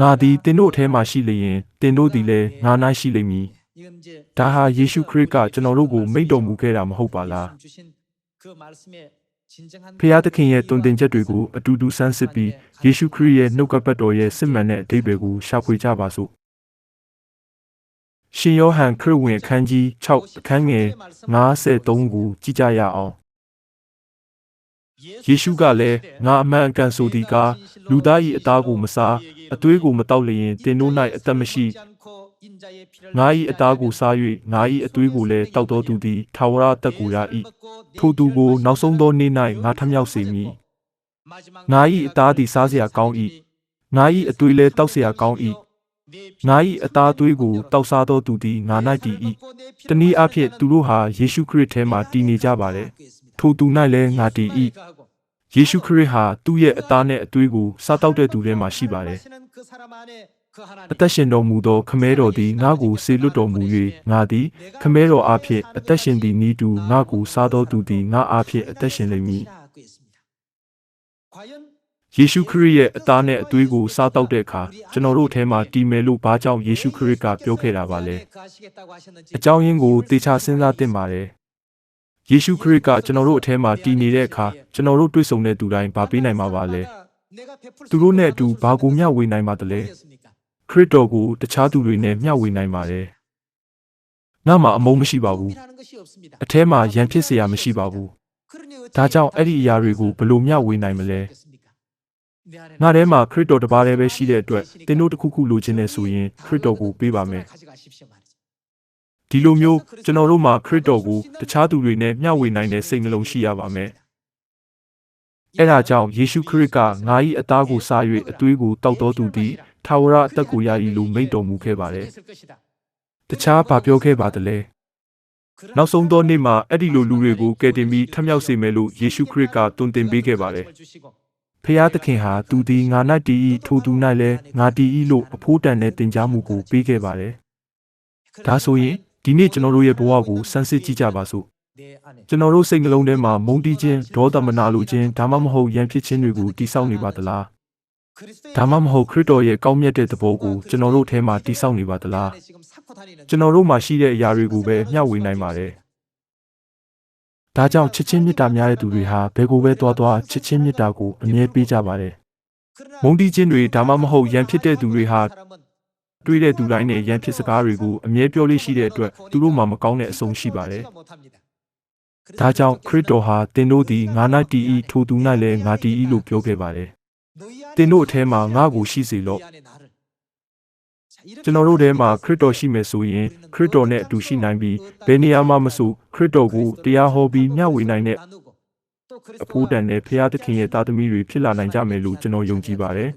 ငါသည်တင်တို့အထဲမှာရှိလျင်တင်တို့သည်လည်းငါ၌ရှိလိမ့်မည်ဒါဟာယေရှုခရစ်ကကျွန်တော်တို့ကိုမိန့်တော်မူခဲ့တာမဟုတ်ပါလားဖျားသခင်ရဲ့တုန်တင်ချက်တွေကိုအတူတူဆန်းစစ်ပြီးယေရှုခရစ်ရဲ့နှုတ်ကပတ်တော်ရဲ့စစ်မှန်တဲ့အဓိပ္ပာယ်ကိုရှာဖွေကြပါစို့ရှင်ယောဟန်ခရစ်ဝင်အခန်းကြီး6အခန်းငယ်53ကိုကြည့်ကြရအောင် ယေရှုကလည်းငါအမှန်အကန်ဆိုသည်ကားလူသား၏အသားကိုမစားအသွေးကိုမတောက်လျင်တင်တို့၌အသက်မရှိငါ၏အသားကိုစား၍ငါ၏အသွေးကိုလည်းတောက်တော်သူသည်ထာဝရအသက်ကိုရ၏ထိုသူကိုနောက်ဆုံးသောနေ့၌ငါထမြောက်စေမည်ငါ၏အသားသည်စားเสียကောင်း၏ငါ၏အသွေးလည်းတောက်เสียကောင်း၏ငါ၏အသားအသွေးကိုတောက်စားသောသူသည်ငါ၌တည်၏တနည်းအားဖြင့်သူတို့ဟာယေရှုခရစ်ထဲမှာတည်နေကြပါလေ ထိုသူ၌လည်းငါတည်၏ယေရှုခရစ်ဟာသူ့ရဲ့အသားနဲ့အသွေးကိုစားတောက်တဲ့သူထဲမှာရှိပါတယ်အသက်ရှင်တော်မူသောခမဲတော်သည်ငါ့ကိုဆေလွတ်တော်မူ၍ငါသည်ခမဲတော်အားဖြင့်အသက်ရှင်သည်ဤသူငါ့ကိုစားတော်သူသည်ငါအားဖြင့်အသက်ရှင်လိမ့်မည်ယေရှုခရစ်ရဲ့အသားနဲ့အသွေးကိုစားတောက်တဲ့အခါကျွန်တော်တို့အထဲမှာတည်မယ်လို့ဘာကြောင့်ယေရှုခရစ်ကပြောခဲ့တာပါလဲအကြောင်းရင်းကိုတေချာစဉ်းစားသင့်ပါတယ် ယေရှုခရစ်ကကျွန်တော်တို့အထဲမှာတည်နေတဲ့အခါကျွန်တော်တို့တွေ့ဆုံတဲ့သူတိုင်းဗာပေးနိုင်မှာပါလဲသူတို့နဲ့အတူဘာကိုမျှဝေနိုင်ပါသလဲခရစ်တော်ကိုတခြားသူတွေနဲ့မျှဝေနိုင်ပါတယ်ငါမှာအမုန်းမရှိပါဘူးအထဲမှာရန်ဖြစ်เสียမရှိပါဘူးဒါကြောင့်အဲ့ဒီအရာတွေကိုဘယ်လိုမျှဝေနိုင်မလဲငါထဲမှာခရစ်တော်တစ်ပါးတည်းပဲရှိတဲ့အတွက်သင်တို့တစ်ခုခုလိုချင်နေဆိုရင်ခရစ်တော်ကိုပေးပါမယ် ဒီလိုမျိုးကျွန်တော်တို့မှာခရစ်တော်ကိုတခြားသူတွေနဲ့မျှဝေနိုင်တဲ့စိတ်နှလုံးရှိရပါမယ်အဲ့ဒါကြောင့်ယေရှုခရစ်ကငါ၏အသားကိုစား၍အသွေးကိုတောက်တော်သူသည်ထာဝရအသက်ကိုရ၏လို့မိန့်တော်မူခဲ့ပါတယ်တခြားဘာပြောခဲ့ပါသလဲနောက်ဆုံးသောနေ့မှာအဲ့ဒီလိုလူတွေကိုကယ်တင်ပြီးထမြောက်စေမယ်လို့ယေရှုခရစ်ကတွင်တင်ပေးခဲ့ပါတယ်ဖျားသခင်ဟာသူသည်ငါ၌တည်၏ထိုသူ၌လည်းငါတည်၏လို့အဖိုးတန်တဲ့တင် जा မှုကိုပေးခဲ့ပါတယ်ဒါဆိုရင် ဒီနေ့ကျွန်တော်တို့ရဲ့ဘဝကိုစမ်းစစ်ကြည့်ကြပါစို့ကျွန်တော်တို့စိတ်နှလုံးထဲမှာမုန်းတီးခြင်းဒေါသမနာလိုခြင်းဒါမှမဟုတ်ရန်ဖြစ်ခြင်းတွေကိုတိဆောက်နေပါသလားဒါမှမဟုတ်ခရစ်တော်ရဲ့ကောင်းမြတ်တဲ့သဘောကိုကျွန်တော်တို့ထဲမှာတိဆောက်နေပါသလားကျွန်တော်တို့မှာရှိတဲ့အရာတွေကိုပဲမျှဝေနိုင်ပါတယ်ဒါကြောင့်ချစ်ချင်းမေတ္တာများတဲ့သူတွေဟာဘယ်ကိုပဲသွားသွားချစ်ချင်းမေတ္တာကိုအမြဲပေးကြပါတယ်မုန်းတီးခြင်းတွေဒါမှမဟုတ်ရန်ဖြစ်တဲ့သူတွေဟာ တွေ့တဲ့သူတိုင်းနဲ့ရန်ဖြစ်စကားတွေကိုအမြဲပြောလို့ရှိတဲ့အတွက်သူတို့မှာမကောင်းတဲ့အဆုံးရှိပါတယ်ဒါကြောင့်ခရစ်တော်ဟာသင်တို့သည်ငါ၌တည်၏ထိုသူ၌လည်းငါတည်၏လို့ပြောခဲ့ပါတယ်သင်တို့အထဲမှာငါ့ကိုရှိစေလော့ကျွန်တော်တို့ထဲမှာခရစ်တော်ရှိမယ်ဆိုရင်ခရစ်တော်နဲ့အတူရှိနိုင်ပြီးဘယ်နေရာမှာမဆိုခရစ်တော်ကိုတရားဟောပြီးမျှဝေနိုင်တဲ့အဖိုးတန်တဲ့ဖရာသခင်ရဲ့သားသမီးတွေဖြစ်လာနိုင်ကြမယ်လို့ကျွန်တော်ယုံကြည်ပါတယ်